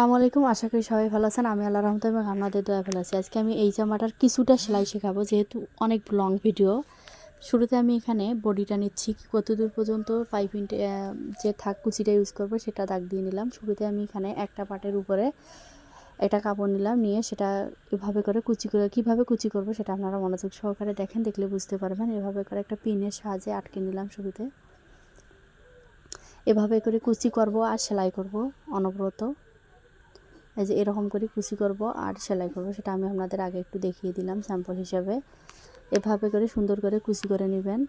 আসসালামু আলাইকুম, আশা করি সবাই ভালো আছেন। আমি আল্লাহ রহমত এবং আপনাদের দয়া ভালো আছি। আজকে আমি এই জামাটার কিছুটা সেলাই শেখাবো, যেহেতু অনেক লং ভিডিও শুরুতে আমি এখানে বডিটা নিচ্ছি কতদূর পর্যন্ত পাইপিং যে থাক কুচিটা ইউজ করব সেটা দাগ দিয়ে নিলাম। শুরুতে আমি এখানে একটা পাটের উপরে এটা কাপড় নিলাম, নিয়ে সেটা এভাবে করে কুচি করে, কীভাবে কুচি করব সেটা আপনারা মনোযোগ সহকারে দেখেন, দেখলে বুঝতে পারবেন। এভাবে করে একটা পিনের সাহায্যে আটকে নিলাম শুরুতে। এভাবে করে কুচি করব আর সেলাই করব অনবরত। এই যে এরকম করে কুচি করব আর সেলাই করব, সেটা আমি আপনাদের আগে একটু দেখিয়ে দিলাম স্যাম্পল হিসাবে। এভাবে করে সুন্দর করে কুচি করে নেবেন।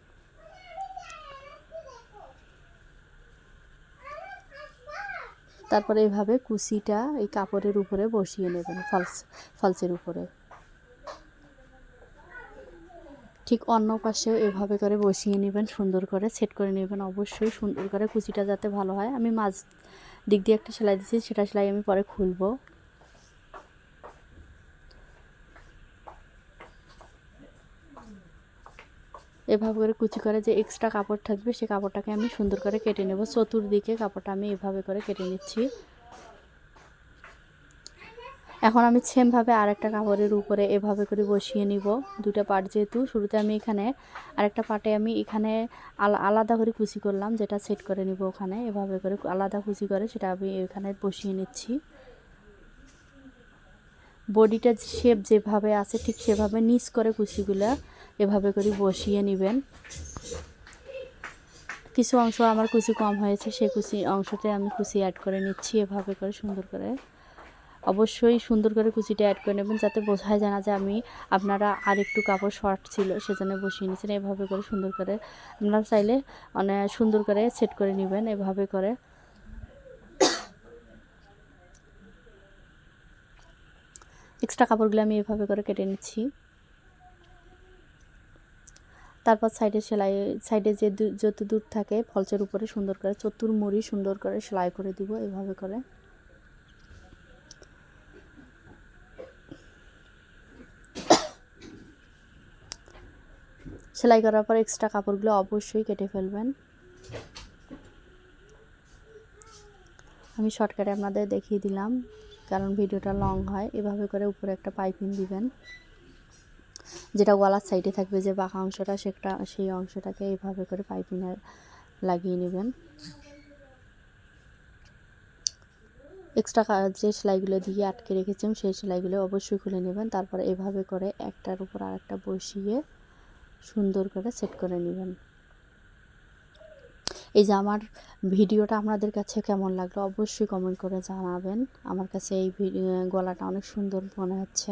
তারপরে এভাবে কুচিটা এই কাপড়ের উপরে বসিয়ে নেবেন ফলস ফলসের উপরে। ঠিক অন্য পাশেও এভাবে করে বসিয়ে নেবেন, সুন্দর করে সেট করে নেবেন। অবশ্যই সুন্দর করে কুচিটা যাতে ভালো হয়। আমি মাঝ দিক দিয়ে একটা সেলাই দিচ্ছি সেটা সেলাই আমি পরে খুলবো। এভাবে করে কুচি করে যে এক্সট্রা কাপড় থাকবে সেই কাপড়টাকে আমি সুন্দর করে কেটে নেব। চতুর্দিকে কাপড়টা আমি এভাবে করে কেটে নিচ্ছি। এখন আমি সেমভাবে আরেকটা কাপড়ের উপরে এভাবে করে বসিয়ে নিব দুটা পাট যেহেতু। শুরুতে আমি এখানে আরেকটা পাটে আমি এখানে আলাদা করে কুচি করলাম, যেটা সেট করে নিব ওখানে। এভাবে করে আলাদা কুচি করে সেটা আমি এখানে বসিয়ে নিচ্ছি। বডিটা শেপ যেভাবে আছে, ঠিক সেভাবে নিচ করে কুচিগুলো এভাবে করে বসিয়ে নেবেন। কিছু অংশ আমার কুচি কম হয়েছে সেই কুচি অংশতে আমি কুচি অ্যাড করে নিচ্ছি এভাবে করে সুন্দর করে। অবশ্যই সুন্দর করে কুচিটা অ্যাড করে নেবেন যাতে বোঝায় জানা যে আমি আপনারা আর একটু কাপড় শর্ট ছিল, সেজন্য বসিয়ে নিয়েছেন। এভাবে করে সুন্দর করে আপনারা চাইলে অনেক সুন্দর করে সেট করে নেবেন এভাবে করে। এক্সট্রা কাপড়গুলো আমি এভাবে করে কেটে নিচ্ছি। তারপর সাইডে সেলাই সাইডে যে যত দূর থাকে ফলসের উপরে সুন্দর করে, চতুর মুড়ি সুন্দর করে সেলাই করে দিব এভাবে করে। সেলাই করার পর এক্সট্রা কাপড়গুলো অবশ্যই কেটে ফেলবেন। আমি শর্টকাটে আপনাদের দেখিয়ে দিলাম, কারণ ভিডিওটা লং হয়, এভাবে করে উপরে একটা পাইপিং দিবেন। যেটা গলার সাইডে থাকবে, যে বাঁকা অংশটা, সেটা, সেই অংশটাকে এভাবে করে পাইপিংয়ে লাগিয়ে নেবেন। এক্সট্রা যে সেলাইগুলো দিয়ে আটকে রেখেছেন সেই সেলাইগুলো অবশ্যই খুলে নেবেন। তারপর এভাবে করে একটার উপর আরেকটা বসিয়ে সুন্দর করে সেট করে নেবেন। এই যে আমার ভিডিওটা আপনাদের কাছে কেমন লাগল অবশ্যই কমেন্ট করে জানাবেন। আমার কাছে এই গলাটা অনেক সুন্দর মনে হচ্ছে।